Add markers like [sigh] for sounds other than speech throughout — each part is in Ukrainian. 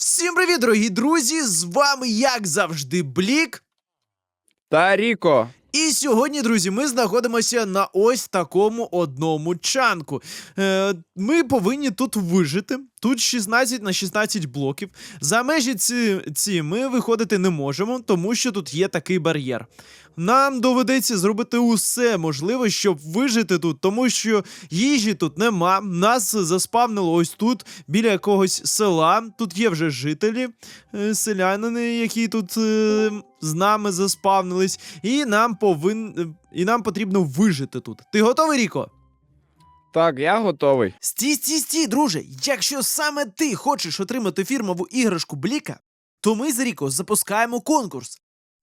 Всім привіт, дорогі друзі! З вами, як завжди, Блік. Та Ріко. І сьогодні, друзі, ми знаходимося на ось такому одному чанку. Е, ми повинні тут вижити. Тут 16 на 16 блоків. За межі ці, ці ми виходити не можемо, тому що тут є такий бар'єр. Нам доведеться зробити усе можливе, щоб вижити тут, тому що їжі тут нема. Нас заспавнило ось тут, біля якогось села. Тут є вже жителі, е, селянини, які тут е, з нами заспавнились, і нам повин... і нам потрібно вижити тут. Ти готовий, Ріко? Так, я готовий. Стій, стій, стій, друже. Якщо саме ти хочеш отримати фірмову іграшку Бліка, то ми з Ріко запускаємо конкурс.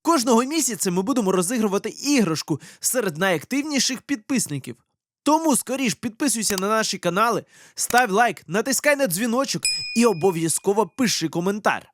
Кожного місяця ми будемо розігрувати іграшку серед найактивніших підписників. Тому скоріш підписуйся на наші канали, став лайк, натискай на дзвіночок і обов'язково пиши коментар.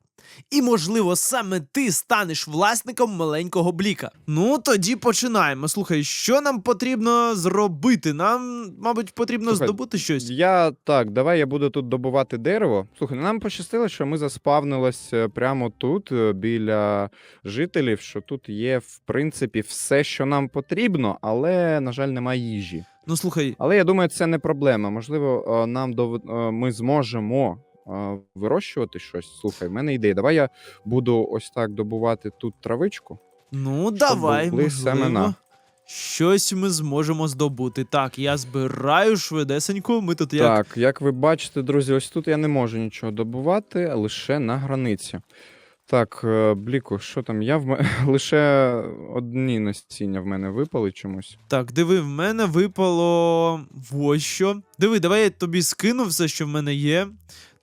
І, можливо, саме ти станеш власником маленького бліка. Ну, тоді починаємо. Слухай, що нам потрібно зробити? Нам, мабуть, потрібно Слухай, здобути щось. Я так, давай я буду тут добувати дерево. Слухай, нам пощастило, що ми заспавнились е, прямо тут, е, біля жителів, що тут є, в принципі, все, що нам потрібно, але, на жаль, немає їжі. Ну слухай, Але я думаю, це не проблема. Можливо, е, нам дов... ми зможемо вирощувати щось. Слухай, в мене ідея. Давай я буду ось так добувати тут травичку. ну давай, були можливо, семена. щось ми зможемо здобути. Так, я збираю швидесенько. Ми тут як. Так, як ви бачите, друзі, ось тут я не можу нічого добувати, а лише на границі. Так, е, Бліку, що там? Я в ме- [laughs] лише одні насіння в мене випали чомусь. Так, диви, в мене випало ось що. Диви, давай я тобі скину все, що в мене є.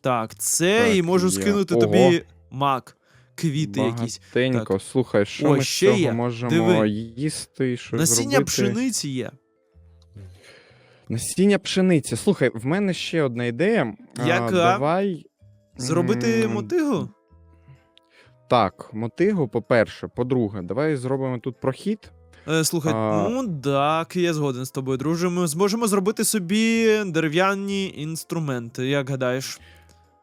Так, це Так, і можу є. скинути Ого. тобі мак, квіти якісь. Багатенько. Слухай, що О, ми з ще цього є. можемо Диви. їсти, що Насіння зробити? пшениці є. Насіння пшениці. Слухай, в мене ще одна ідея. А, давай. Зробити м, мотигу? Так, мотигу, по-перше. По-друге, давай зробимо тут прохід. Е, слухай, А. ну так, я згоден з тобою, друже. Ми зможемо зробити собі дерев'яні інструменти, як гадаєш.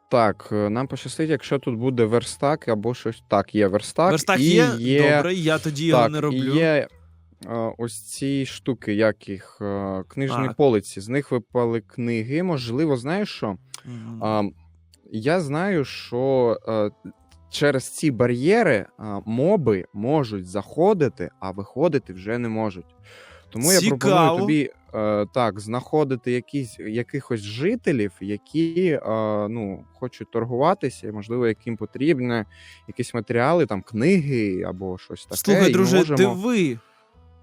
Так, е, нам пощастить, якщо тут буде верстак або щось. Так, є верстак. Верстак і є? є... Добре, я тоді його не роблю. Є е, ось ці штуки, як їх, е, книжні Так. полиці. З них випали книги. Можливо, знаєш що? А, я знаю, що через ці бар'єри а, моби можуть заходити, а виходити вже не можуть. Тому я пропоную тобі так знаходити якісь, якихось жителів, які е, ну, хочуть торгуватися, і, можливо, яким потрібні якісь матеріали, там книги або щось таке. Слухай, друже, диви.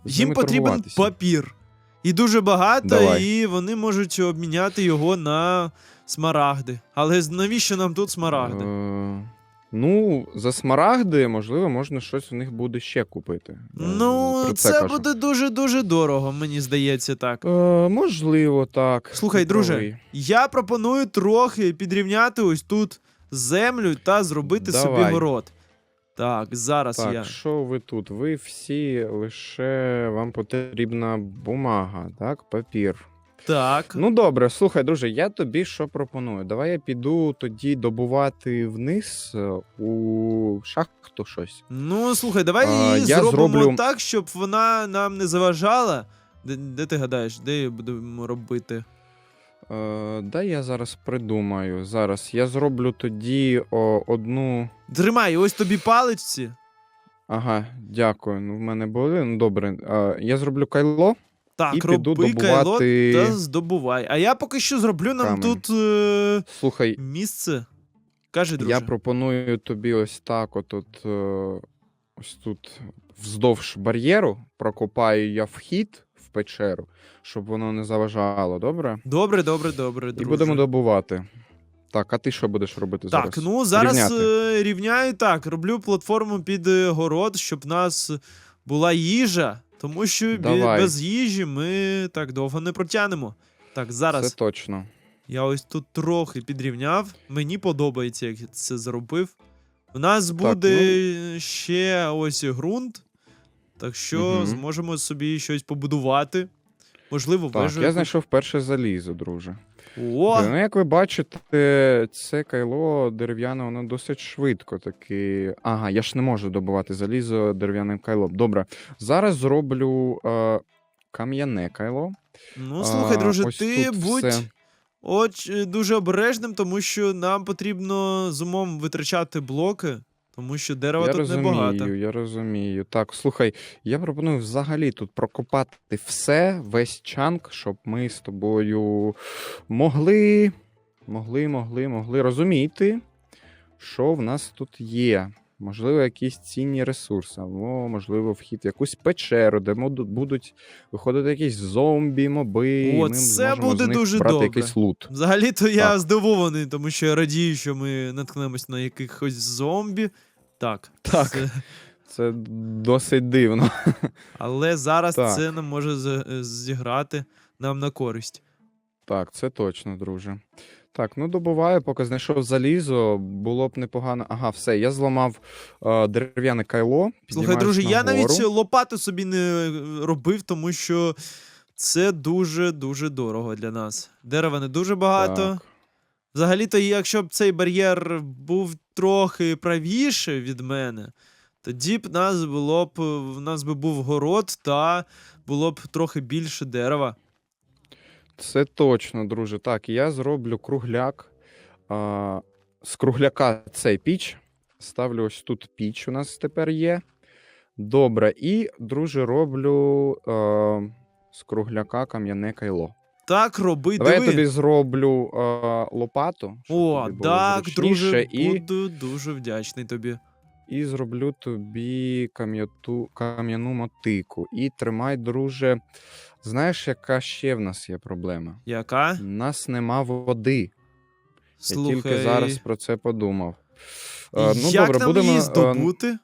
Їм потрібен папір. І дуже багато, Давай. і вони можуть обміняти його на смарагди. Але навіщо нам тут смарагди? Е, Ну, за смарагди, можливо, можна щось у них буде ще купити. Ну, про це, кажу. буде дуже-дуже дорого, мені здається так. Е, можливо, так. Слухай, друже, правий. Я пропоную трохи підрівняти ось тут землю та зробити собі город. Так, зараз Так, я. що ви тут? Ви всі лише вам потрібна бумага, так? Папір. Так. Ну добре, слухай, друже, я тобі що пропоную? Давай я піду тоді добувати вниз е, у шахту щось. Ну, слухай, давай А, її я зробимо зроблю- так, щоб вона нам не заважала. Де, де ти гадаєш, де її будемо робити? Е, дай я зараз придумаю. Зараз я зроблю тоді о, одну. Тримай, ось тобі паличці. Ага, дякую. Ну, в мене були. Ну добре. Е, я зроблю кайло. Так, І піду роби кайло добувати та здобувай. А я поки що зроблю нам камінь. тут е, Слухай, місце. Кажи, друже. я пропоную тобі ось так: от, от, е, ось тут вздовж бар'єру прокопаю я вхід в печеру, щоб воно не заважало, добре? Добре, добре, добре, І будемо добувати. Так, а ти що будеш робити Так, зараз? ну зараз Рівняти. е, рівняю так, роблю платформу під е, город, щоб в нас була їжа, тому що Давай. без їжі ми так довго не протягнемо. Так, зараз Це точно. я ось тут трохи підрівняв. Мені подобається, як я це зробив. У нас буде ще ось і ґрунт, так що Мгм. зможемо собі щось побудувати. Можливо, Так, вежу. я якусь. знайшов перше залізо, друже. О, Ну, як ви бачите, це кайло дерев'яне, воно досить швидко таки. Ага, я ж не можу добувати залізо дерев'яним кайлом. Добре, зараз зроблю е, кам'яне кайло. ну слухай, друже, ось ти тут будь все. оч, е, дуже обережним, тому що нам потрібно з умом витрачати блоки, тому що дерева Я тут розумію, небагато. я розумію. Так, слухай, я пропоную взагалі тут прокопати все, весь чанк, щоб ми з тобою могли, могли, могли, могли розуміти, що в нас тут є. Можливо, якісь цінні ресурси, або, можливо, вхід в якусь печеру, де будуть виходити якісь зомбі, моби, і ми це буде з них дуже брати добре. якийсь лут. Взагалі-то я Так. здивований, тому що я радію, що ми наткнемось на якихось зомбі. Так. Так. це- Це досить дивно. Але зараз Так. це не може зіграти нам на користь. Так, це точно, друже. Так, ну добуваю, поки знайшов залізо, було б непогано. Ага, все, я зламав е, дерев'яне кайло. Слухай, друже, я навіть лопату собі не робив, тому що це дуже-дуже дорого для нас. Дерева не дуже багато. Так. Взагалі-то, якщо б цей бар'єр був трохи правіше від мене, тоді б нас було б в нас би був город та було б трохи більше дерева. Це точно, друже. Так, я зроблю кругляк. А, з кругляка цей піч. Ставлю ось тут піч у нас тепер є. Добре, і, друже, роблю е, з кругляка кам'яне кайло. Так, роби, Давай диви. я тобі зроблю е, лопату. О, тобі було так, зручніше, друже, і... буду дуже вдячний тобі. І зроблю тобі кам'яту, кам'яну мотику. І тримай, друже. Знаєш, яка ще в нас є проблема? Яка? У нас нема води. Слухай, Я тільки зараз про це подумав. Е, ну, як добре, нам будемо. її е, здобути?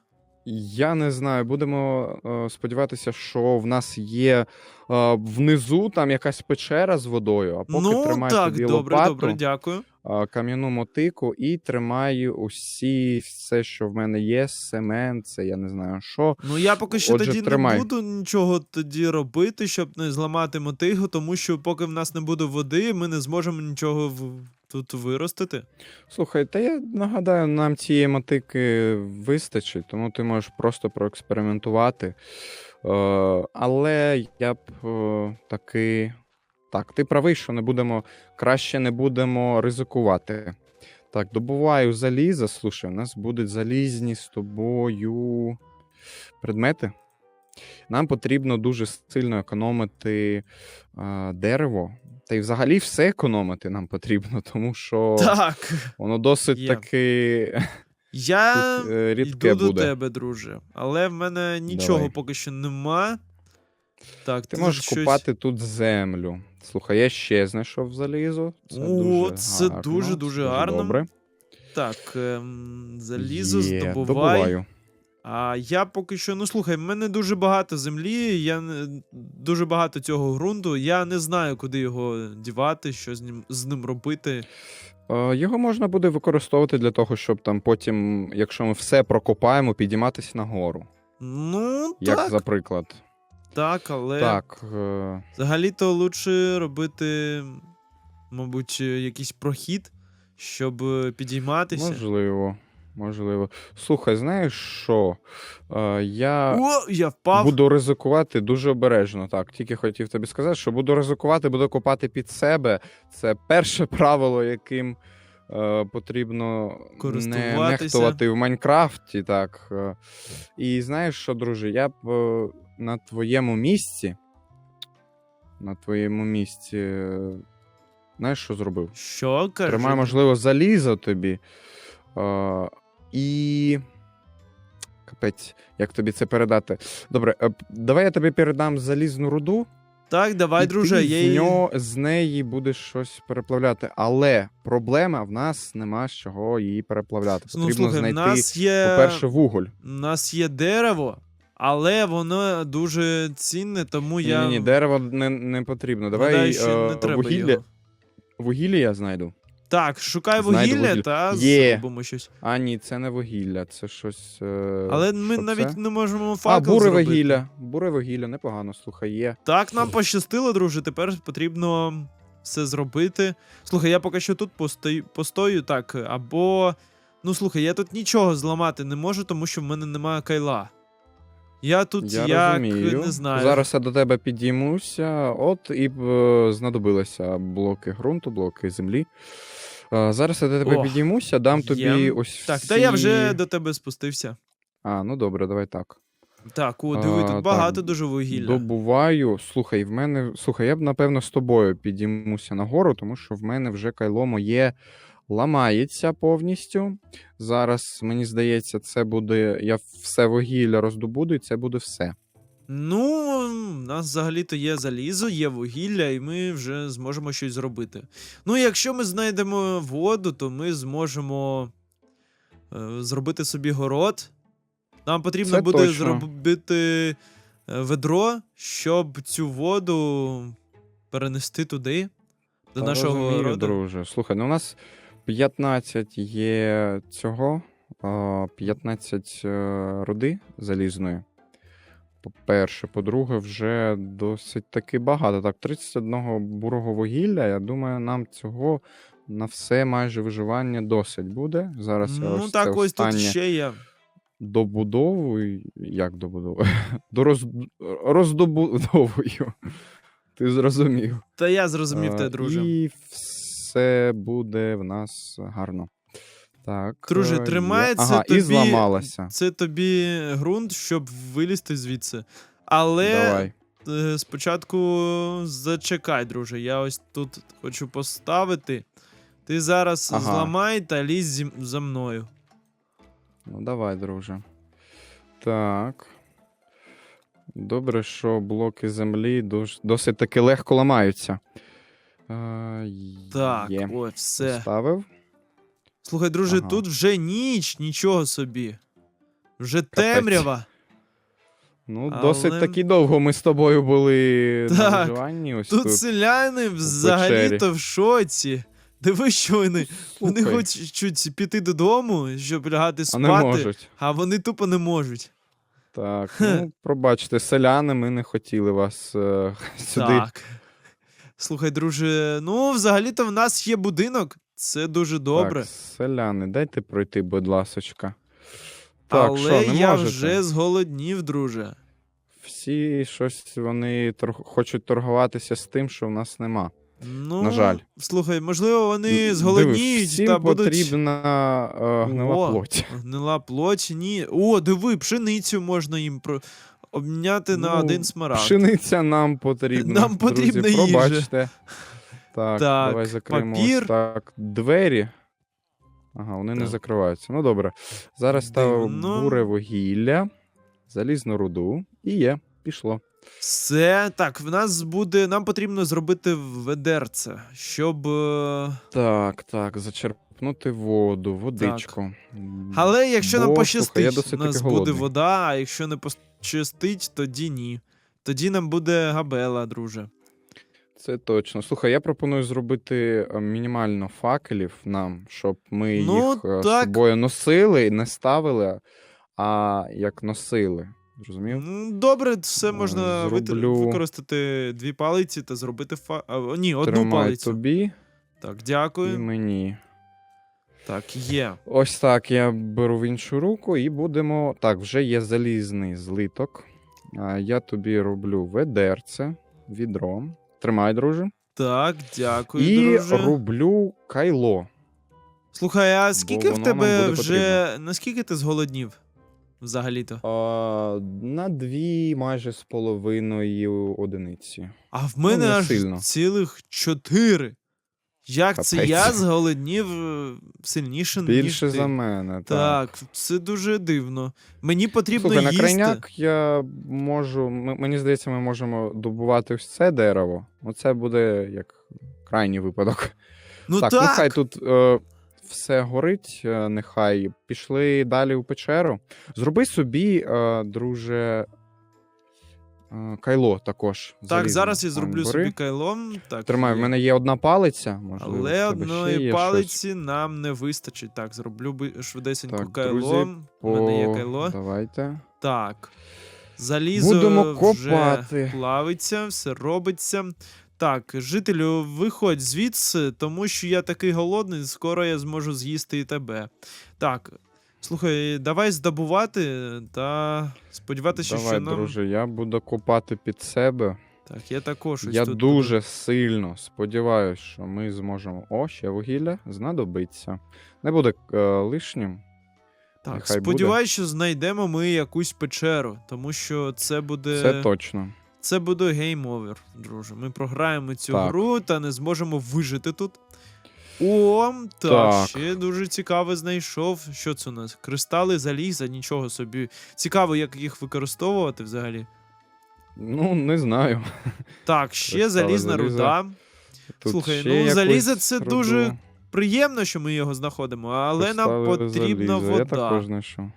Я не знаю, будемо е, сподіватися, що в нас є е, внизу там якась печера з водою, а поки ну, тримай так, тобі добре, лопату, добре, дякую. Кам'яну мотику і тримаю усі все, що в мене є, семен, це я не знаю що. Ну я поки що Отже, тоді тримай. не буду нічого тоді робити, щоб не зламати мотигу, тому що поки в нас не буде води, ми не зможемо нічого в... тут виростити. Слухай, та я нагадаю, нам цієї мотики вистачить, тому ти можеш просто проекспериментувати. Е, але я б е, таки. Так, ти правий, що не будемо краще не будемо ризикувати. Так, добуваю заліза. Слушай, у нас будуть залізні з тобою предмети. Нам потрібно дуже сильно економити е, дерево. Та й взагалі все економити нам потрібно, тому що Так, воно досить Є. таки я тут, е, рідке йду буде. до тебе, друже. Але в мене нічого Давай. поки що нема. Так, Ти можеш щось... купати тут землю. Слухай, я ще знайшов залізо. Це О, дуже це гарно, дуже, дуже гарно. Добре. Так, ем, залізо Є, здобувай. добуваю. А я поки що, ну слухай, в мене дуже багато землі, я не- дуже багато цього ґрунту. Я не знаю, куди його дівати, що з ним з ним робити. Е, Його можна буде використовувати для того, щоб там потім, якщо ми все прокопаємо, підійматися нагору. Ну, Як, так, за приклад. Так, але Так. е, взагалі-то лучше робити, мабуть, якийсь прохід, щоб е, підійматися. Можливо. Можливо. Слухай, знаєш що? Е, я О, я впав. буду ризикувати дуже обережно. Так, тільки хотів тобі сказати, що буду ризикувати, буду копати під себе. Це перше [laughs] правило, яким е, потрібно не Користуватися. нехтувати в Майнкрафті. Так. Е, і знаєш що, друже, я б е, на твоєму місці. На твоєму місці. Знаєш, що зробив? Що кажи? Тримай, можливо, залізо тобі. Е, і. Капець, як тобі це передати? Добре, е, давай я тобі передам залізну руду. Так, давай, і друже, ти я з, її... нього, з неї будеш щось переплавляти. Але проблема в нас нема з чого її переплавляти. Ну, Потрібно слухай, знайти, нас є... по-перше, вуголь. У нас є дерево, але воно дуже цінне, тому я. Ні, ні, дерево не, не потрібно. Давай гадаю, що е, не треба вугілля. його. Вугілля я знайду. Так, шукай Знайду вугілля вугілля. та Є. зробимо щось. А, ні, це не вугілля, це щось. Е, Але ми що навіть це? не можемо А, факел буре зробити. вугілля. Буре вугілля, непогано, слухай, є. Так, нам пощастило, друже. Тепер потрібно все зробити. Слухай, я поки що тут постою, постою так, або. Ну слухай, я тут нічого зламати не можу, тому що в мене немає кайла. Я тут Я як розумію. не знаю. Зараз я до тебе підіймуся, от і е, знадобилися блоки ґрунту, блоки землі. Е, зараз я до тебе О, підіймуся, дам тобі є. ось. Так, всі... та я вже до тебе спустився. А, ну добре, давай так. Так, о, диви, А, тут так, багато дуже вугілля. Добуваю. Слухай, в мене. Слухай, я б напевно з тобою підіймуся нагору, тому що в мене вже кайло моє ламається повністю. Зараз, мені здається, це буде. Я все вугілля роздобуду, і це буде все. Ну, у нас взагалі-то є залізо, є вугілля, і ми вже зможемо щось зробити. Ну, якщо ми знайдемо воду, то ми зможемо е, зробити собі город. Нам потрібно Це буде точно. зробити е, ведро, щоб цю воду перенести туди, до Та нашого розумію, городу. друже. Слухай, ну у нас 15 є цього, 15 е, руди залізної. По-перше, по-друге, вже досить таки багато. Так, 31 бурого вугілля. Я думаю, нам цього на все майже виживання досить буде. Зараз я Ну ось так, це ось тут ще є. добудовую. Як добудовую? [laughs] До роз... роздобудовую. [laughs] Ти зрозумів. Та я зрозумів те, друже. І все буде в нас гарно. Так. Друже, е, тримається Ага, тобі... і зламалася. Це тобі ґрунт, щоб вилізти звідси. Але Давай. е, спочатку зачекай, друже. Я ось тут хочу поставити. Ти зараз Ага. зламай та лізь зі... за мною. Ну, давай, друже. Так. Добре, що блоки землі дос- досить таки легко ламаються. Е, Так, Є. ось все. Поставив. Слухай, друже, Ага. тут вже ніч, нічого собі. Вже темрява. Ну, Але- досить таки довго ми з тобою були на Так, виживанні. Ось Тут тут. селяни взагалі-то в шоці. Диви, що вони. Вони Слухай, хочуть піти додому, щоб лягати а спати, не можуть. а вони тупо не можуть. Так, ну, пробачте, селяни, ми не хотіли вас е, [laughs] сюди. Так. Слухай, друже, ну, взагалі-то в нас є будинок. Це дуже добре. Так, селяни, дайте пройти, будь ласочка. Так, Але що, не я можете? вже зголоднів, друже. Всі щось вони тор- хочуть торгуватися з тим, що в нас нема. Ну, На жаль. Слухай, можливо, вони зголодніють дивись, всім та будуть. потрібна е, гнила О, плоть. Гнила плоть, ні. О, диви, пшеницю можна їм про... обміняти на Ну, один смарагд. Пшениця нам потрібна. Нам потрібна Друзі, їжа. пробачте. Так, Так, давай закриємо папір. ось так. Двері. Ага, вони не закриваються. Ну добре. Зараз ставив Дивно. буре вугілля, залізну руду і є. Пішло. Все, так, в нас буде. Нам потрібно зробити ведерце, щоб. е, Так, так, зачерпнути воду, водичку. Але якщо нам пощастить, слухай, у нас буде голодний. вода, а якщо не пощастить, тоді ні. Тоді нам буде габела, друже. Це точно. Слухай, я пропоную зробити е, мінімально факелів нам, щоб ми Ну, їх е, з собою носили, і не ставили, а як носили. Зрозумів? Ну, добре, все Е, можна зроблю- використати дві палиці та зробити фа. Ні, одну Тримай палицю. тобі Так, і дякую. мені. Так, є. Ось так я беру в іншу руку і будемо. Так, вже є залізний злиток. Я тобі роблю ведерце, відро. Тримай, друже. Так, дякую, і друже. роблю кайло. Слухай, а скільки в тебе вже. Наскільки ти зголоднів? Взагалі-то? А, на дві майже з половиною одиниці. А в мене не аж цілих чотири. Як це я зголоднів е, сильніше, ніж Більше ти. за мене. Так. Так, це дуже дивно. Мені потрібно Слухай, на їсти. крайняк я можу. м- Мені здається, ми можемо добувати ось це дерево. Оце буде як крайній випадок. Ну так, так, нехай тут е, все горить, е, нехай пішли далі у печеру. Зроби собі, е, друже, кайло також. так, зараз я зроблю бери. собі кайлом. Так, Тримай, в мене є одна палиця, можливо. в Але тебе одної ще є палиці нам не вистачить. Так, зроблю би швидесенько Так, кайлом. щось. У мене є кайло. Давайте. Так. Залізо Будемо вже плавиться, все робиться. Так, жителю, виходь звідси, тому що я такий голодний, скоро я зможу з'їсти і тебе. Так, слухай, давай здобувати та сподіватися, Давай, що нам. друже, я буду копати під себе. Так, я також я тут дуже сильно сподіваюся, що ми зможемо. О, ще вугілля знадобиться. Не буде е, лишнім. Так, Нехай буде. сподіваюсь, що знайдемо ми якусь печеру, тому що це буде. Це точно. Це буде гейм-овер, друже. Ми програємо цю Так. гру та не зможемо вижити тут. О, так, Так. ще дуже цікаво знайшов. Що це у нас? Кристали заліза, нічого собі. Цікаво, як їх використовувати взагалі. Ну, не знаю. Так, ще Кристали залізна заліза. руда. Тут Слухай, ще ну, залізо це руду. дуже Приємно, що ми його знаходимо, але нам Кристали потрібна заліза. Я також вода. знайшов.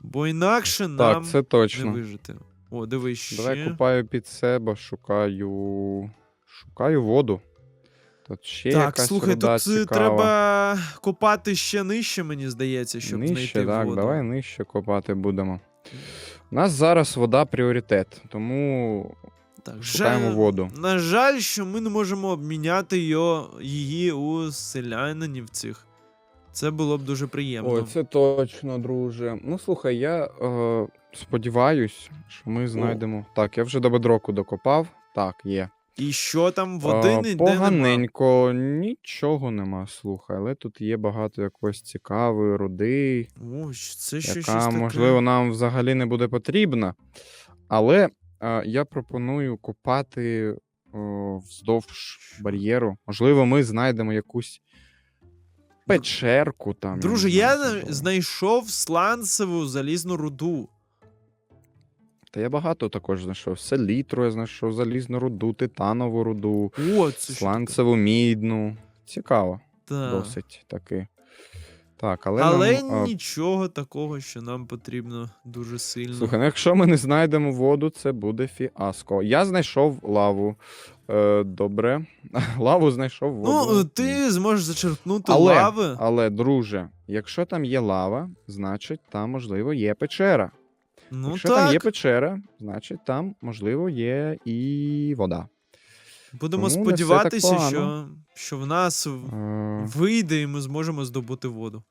Бо інакше Так, нам це не вижити. О, дивись ще. Давай купаю під себе, шукаю. Шукаю воду. Тут ще Так, якась слухай, руда тут е, цікава. треба копати ще нижче, мені здається, щоб нижче, знайти так, воду. давай нижче копати будемо. У нас зараз вода пріоритет, тому Так, шукаємо жаль- воду. На жаль, що ми не можемо обміняти його, її у селянинів цих. Це було б дуже приємно. Ой, це точно, друже. Ну слухай, я е, сподіваюсь, що ми знайдемо. Так, я вже до бедроку докопав. Так, є. І що там води Е, ніде нема. Поганенько, нічого нема, слухай, але тут є багато якоїсь цікавої руди, Ой, це ще щось яка, таке. можливо, нам взагалі не буде потрібна. Але е, я пропоную копати о, вздовж бар'єру. Можливо, ми знайдемо якусь печерку там. Друже, не я знайшов сланцеву залізну руду. Та я багато також знайшов. Селітру я знайшов, залізну руду, титанову руду, О, це сланцеву мідну. Цікаво, Так. досить таки. Так, але, Але нам, а, нічого такого, що нам потрібно дуже сильно. Слухай, ну якщо ми не знайдемо воду, це буде фіаско. Я знайшов лаву. Е, добре. [laughs] Лаву знайшов воду. ну, ти зможеш зачерпнути Але- лави. Але, друже, якщо там є лава, значить там, можливо, є печера. Ну якщо так, там є печера, значить там, можливо, є і вода. будемо тому сподіватися, що, що в нас в- Е, вийде і ми зможемо здобути воду.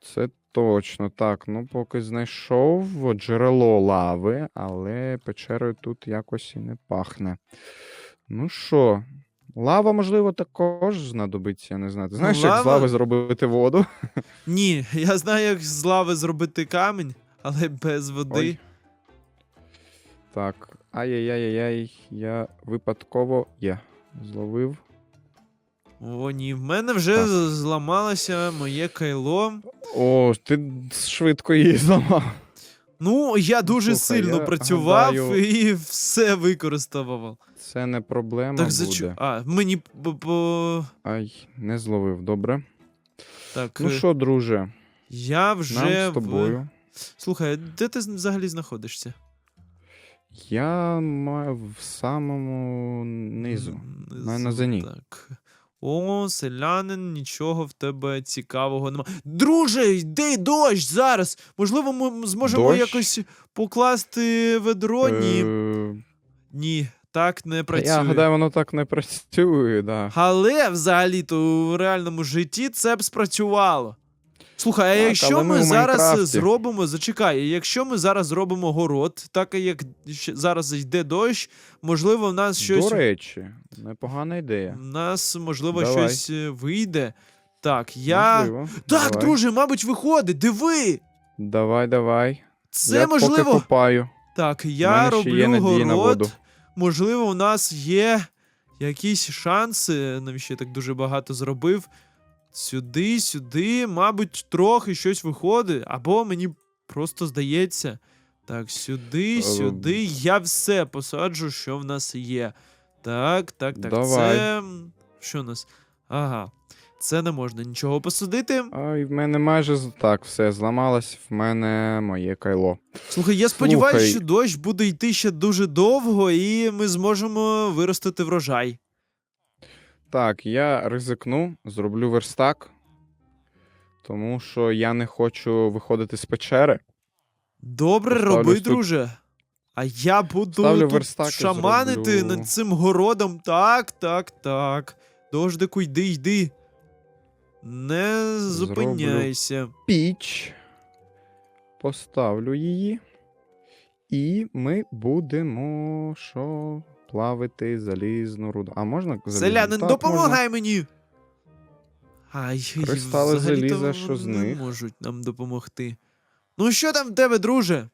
це точно так. Ну, поки знайшов джерело лави, але печерою тут якось і не пахне. Ну що, лава, можливо, також знадобиться, я не знаю. Ти знаєш, як з лави зробити воду? [laughs] Ні, я знаю, як з лави зробити камінь, але без води. Ой. Так, ай-яй-яй-яй, я випадково є. Зловив. О, ні, в мене вже Так. зламалося моє кайло. О, ти швидко її зламав. Ну, я дуже Слухай, сильно я працював гадаю- і все використовував. Це не проблема Так, буде. зачу... А, мені по-. Ай, не зловив, добре. Так, Ну е, що, друже, я вже. нам з в- тобою. Слухай, де ти взагалі знаходишся? Я маю в самому низу. М, мене на зені. Так. О, селянин, нічого в тебе цікавого нема. Друже, йди дощ зараз. Можливо, ми зможемо Дощ? якось покласти ведро. Ні. Е, Ні, так не працює. Я гадаю, воно так не працює, да. Але взагалі-то у реальному житті це б спрацювало. Слухай, а Так, якщо ми, ми зараз зробимо, зачекай, якщо ми зараз зробимо город, так як зараз йде дощ, можливо, в нас щось До речі, непогана ідея. в нас, можливо, Давай. щось е, вийде. Так, я. Можливо. Так, Давай. друже, мабуть, виходить. Диви! Давай, давай. Це я Поки можливо. Так, У я роблю город. Можливо, у нас є якісь шанси. Навіщо я так дуже багато зробив? Сюди, сюди, мабуть, трохи щось виходить, або мені просто здається. Так, сюди, Ем. сюди. Я все посаджу, що в нас є. Так, так, так. Давай. Це. Що у нас? Ага. Це не можна нічого посадити. Ай, в мене майже так, все, зламалось в мене моє кайло. Слухай, я сподіваюся, що дощ буде йти ще дуже довго, і ми зможемо виростити врожай. Так, я ризикну, зроблю верстак, тому що я не хочу виходити з печери. Добре Поставлю роби, тут- друже. А я буду Ставлю тут верстак і шаманити зроблю. над цим городом. Так, так, так. Дождику, йди, йди. Не зупиняйся. Піч. Поставлю її. І ми будемо що? Плавити залізну руду. А можна залізну? Селянин, Так, допомагай мені. Ай, Кристали заліза, що з них? можуть нам допомогти. Ну що там в тебе, друже?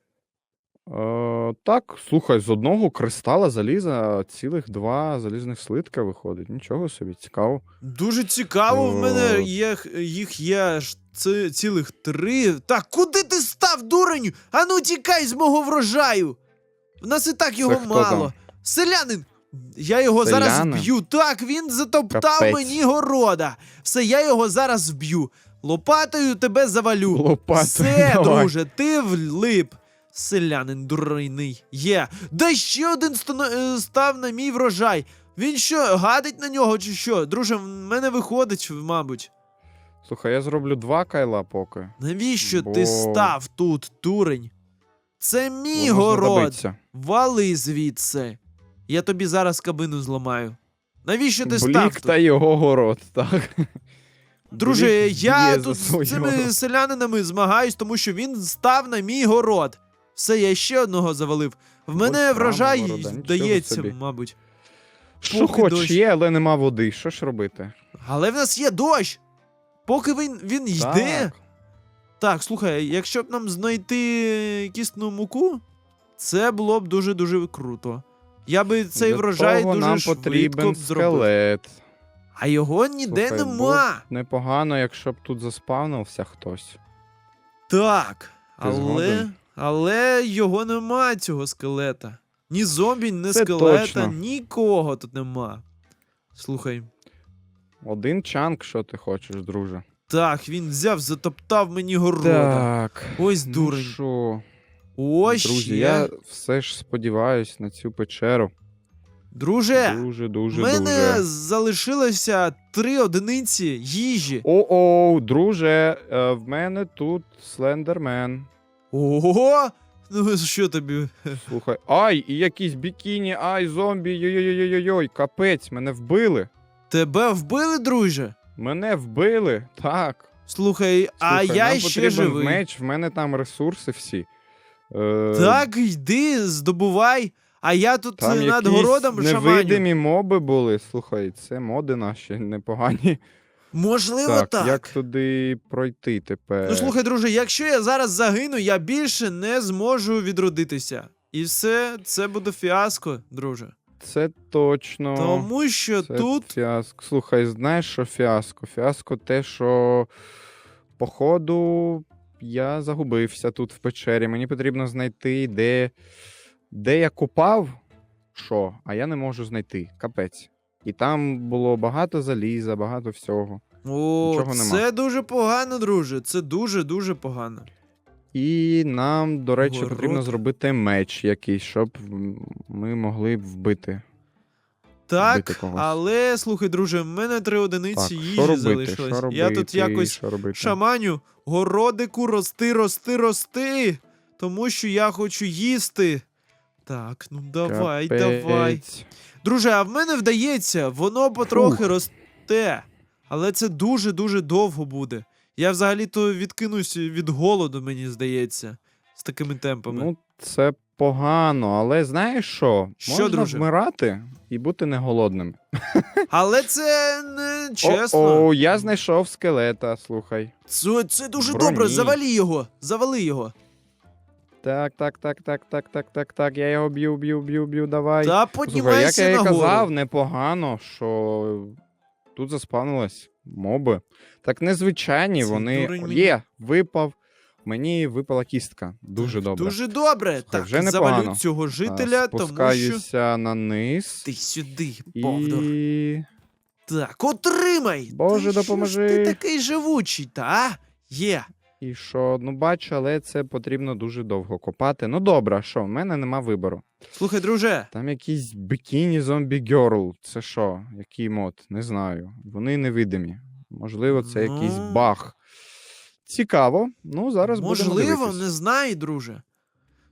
Е, так, слухай, з одного кристала заліза цілих два залізних слитка виходить. Нічого собі, цікаво. Дуже цікаво, в мене є, їх є аж ці, цілих три. Так, куди ти став, дурень? Ану тікай з мого врожаю. В нас і так його хто мало. там? Селянин! Я його зараз вб'ю. Так, він затоптав Капець. мені города. Все, я його зараз вб'ю. Лопатою тебе завалю. Лопатою, Все, давай. друже, ти влип. Селянин дурний. Є. Да ще один стано- е, став на мій врожай. Він що, гадить на нього чи що? Друже, в мене виходить, мабуть. Слухай, я зроблю два кайла поки. Навіщо Бо- ти став тут, дурень? Це мій Воно город. знадобиться. Вали звідси. Я тобі зараз кабину зламаю. Навіщо ти став Блік та його город, так. Друже, Блік я б'є за тут з цими селянинами змагаюсь, тому що він став на мій город. Все, я ще одного завалив. В мене прямо врожай нічого здається, собі. мабуть. Що Поки хоч дощ. є, але нема води. Що ж робити? Але в нас є дощ. Поки він, він йде. Так. Так, слухай, якщо б нам знайти кісну муку, це було б дуже-дуже круто. Я би цей Для врожай того дуже нам швидко потрібен б зробив. скелет. А його ніде Слухай, нема. Непогано, якщо б тут заспавнився хтось. Так, але, згоден? але його нема, цього скелета. Ні зомбі, ні Це скелета, точно. нікого тут нема. Слухай, Один чанк, що ти хочеш, друже. так, він взяв, затоптав мені города. Так. Ось Ну дурень. що, Ось друзі, ще. я все ж сподіваюсь на цю печеру. Друже, Дуже, в дуже, мене дуже. залишилося три одиниці їжі. О-оу, друже, е, в мене тут слендермен. Ого! Ну що тобі? Слухай, ай, і якісь бікіні, ай, зомбі, йой-йой-йой-йой, капець, мене вбили. Тебе вбили, друже? Мене вбили, так. Слухай, а Слухай, я ще живий. меч, в мене там ресурси всі. Е, Так, йди, здобувай. А я тут Там е, над якісь городом шаманю. невидимі моби були. Слухай, це моди наші [laughs] непогані. Можливо, так, так. як туди пройти тепер? Ну слухай, друже, якщо я зараз загину, я більше не зможу відродитися. І все, це буде фіаско, друже. Це точно. Тому що це тут. Фіаско. Слухай, знаєш, що фіаско? Фіаско те, що походу я загубився тут в печері. Мені потрібно знайти, де, де я купав що, а я не можу знайти. Капець. І там було багато заліза, багато всього. О, Нічого нема. це дуже погано, друже. Це дуже-дуже погано. І нам, до речі, Город. потрібно зробити меч якийсь, щоб ми могли б вбити. Так, але слухай, друже, в мене три одиниці Так, їжі що робити? залишилось. Що робити? Я тут якось що робити? шаманю, городику, рости, рости, рости. Тому що я хочу їсти. Так, ну давай, давай. Друже, а в мене вдається, воно потрохи Фух. росте. Але це дуже-дуже довго буде. Я взагалі-то відкинусь від голоду, мені здається, з такими темпами. Ну, це погано, але знаєш що? Що, Можна друже? вмирати і бути не голодним. [laughs] Але це не чесно. О, я знайшов скелета, слухай. Це, це дуже Броні. добре. Завалі його. Завали його. Так, так, так, так, так, так, так, так. Я його б'ю, б'ю, б'ю, б'ю, давай. Та Слухай, як піднімайся я і нагору. казав, непогано, що тут заспавнилось моби. Так незвичайні, Цей вони. дурень мені- Є, випав. Мені випала кістка. Дуже добре. Дуже добре. Слухай, так, вже завалю непогано. цього А, жителя, тому що. Спускаюся на низ. Ти сюди, Бовдор. І... Так, отримай! Боже, Ти що допоможи. ж ти такий живучий, та? Є. І що, ну бачу, але це потрібно дуже довго копати. Ну добре, що, в мене нема вибору. Слухай, друже, Там якийсь бікіні зомбі герл. Це що? Який мод? Не знаю. Вони невидимі. Можливо, це якийсь Ну. баг. Цікаво. Ну, зараз можливо, не знаю, друже.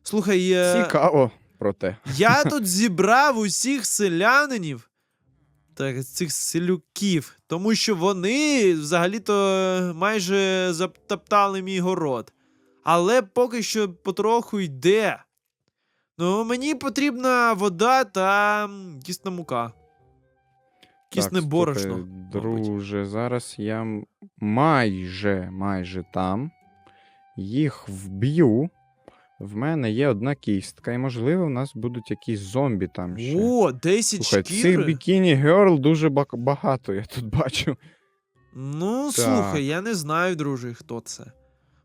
Слухай, е... Цікаво. про те. Я [laughs] тут зібрав усіх селянинів. Так, цих селюків, тому що вони взагалі-то майже затоптали мій город. Але поки що потроху йде. Ну, мені потрібна вода та кісна мука. Кісне Так, борошно. слухай, мабуть. Друже, зараз я майже, майже там. Їх вб'ю. В мене є одна кістка, і можливо, в нас будуть якісь зомбі там ще. О, 10 Слухай, цих бікіні герл дуже багато, я тут бачу. Ну, Так. слухай, я не знаю, друже, хто це.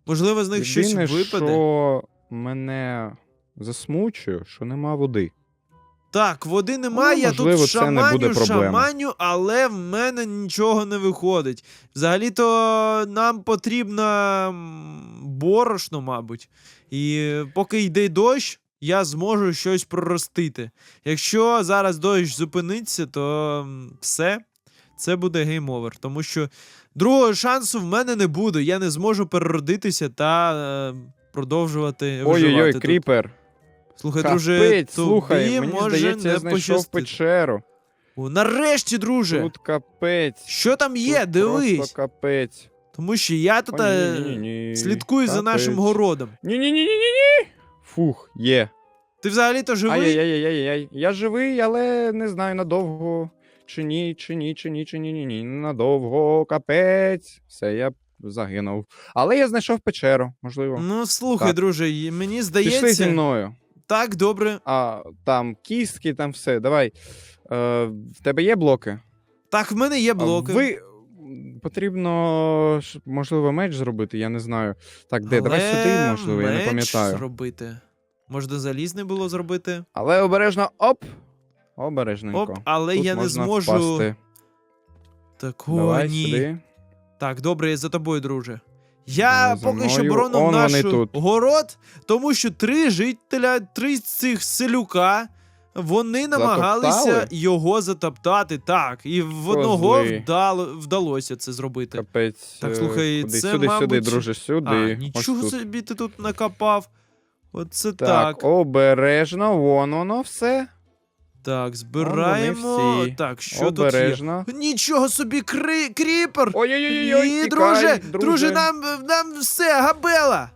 Можливо, з них щось Єдине, випаде. що мене засмучує, що нема води. Так, води немає, я Ну, можливо, тут шаманю, шаманю, але в мене нічого не виходить. Взагалі-то нам потрібно борошно, мабуть. І поки йде дощ, я зможу щось проростити. Якщо зараз дощ зупиниться, то все, це буде гейм-овер. Тому що другого шансу в мене не буде. Я не зможу переродитися та е, продовжувати Ой-ой-ой, тут. Слухай, друже, Капець, тобі слухай, мені може здається, не я знайшов печеру. О, нарешті, друже! Тут капець. Що там є? Тут Дивись. Просто капець. Тому що я тут е, ні-ні-ні-ні. слідкую за Капець. нашим городом. Ні-ні-ні-ні-ні. Фух, є. Ти взагалі-то живий? Ай-яй-яй-яй-яй. Я живий, але не знаю надовго. Чи ні, чи ні, чи ні, чи ні, ні, ні. Надовго, капець. Все, я загинув. Але я знайшов печеру, можливо. Ну, слухай, Так. друже, і мені Пішли зі здається. мною. Так, добре. А там кістки, там все. Давай. Е, в тебе є блоки? Так, в мене є блоки. Ви потрібно, можливо, меч зробити, я не знаю. Так, де? Давай сюди, можливо, я не меч пам'ятаю. зробити. Можна залізне було зробити. Але обережно, оп! Обережненько. Оп, але Тут я не зможу. Впасти. Так, о, Давай ні. сюди. Так, добре, я за тобою, друже. Я Давай за поки що мною. боронив Он вони наш тут. город, тому що три жителя, три з цих селюка, вони намагалися Затоптали? його затоптати. Так, і в одного Козли. вдало, вдалося це зробити. Капець. Так, е, слухай, куди? це, сюди, сюди, мабуть- друже, сюди. А, Ось нічого тут. собі ти тут накопав. Оце. Так, Так, обережно, вон воно все. Збираємо. всі. Так, що обережно. тут є? Нічого собі, кри... кріпер! Ой-ой-ой, Ні, тікай, друже, друже, друже, нам, нам все, габела!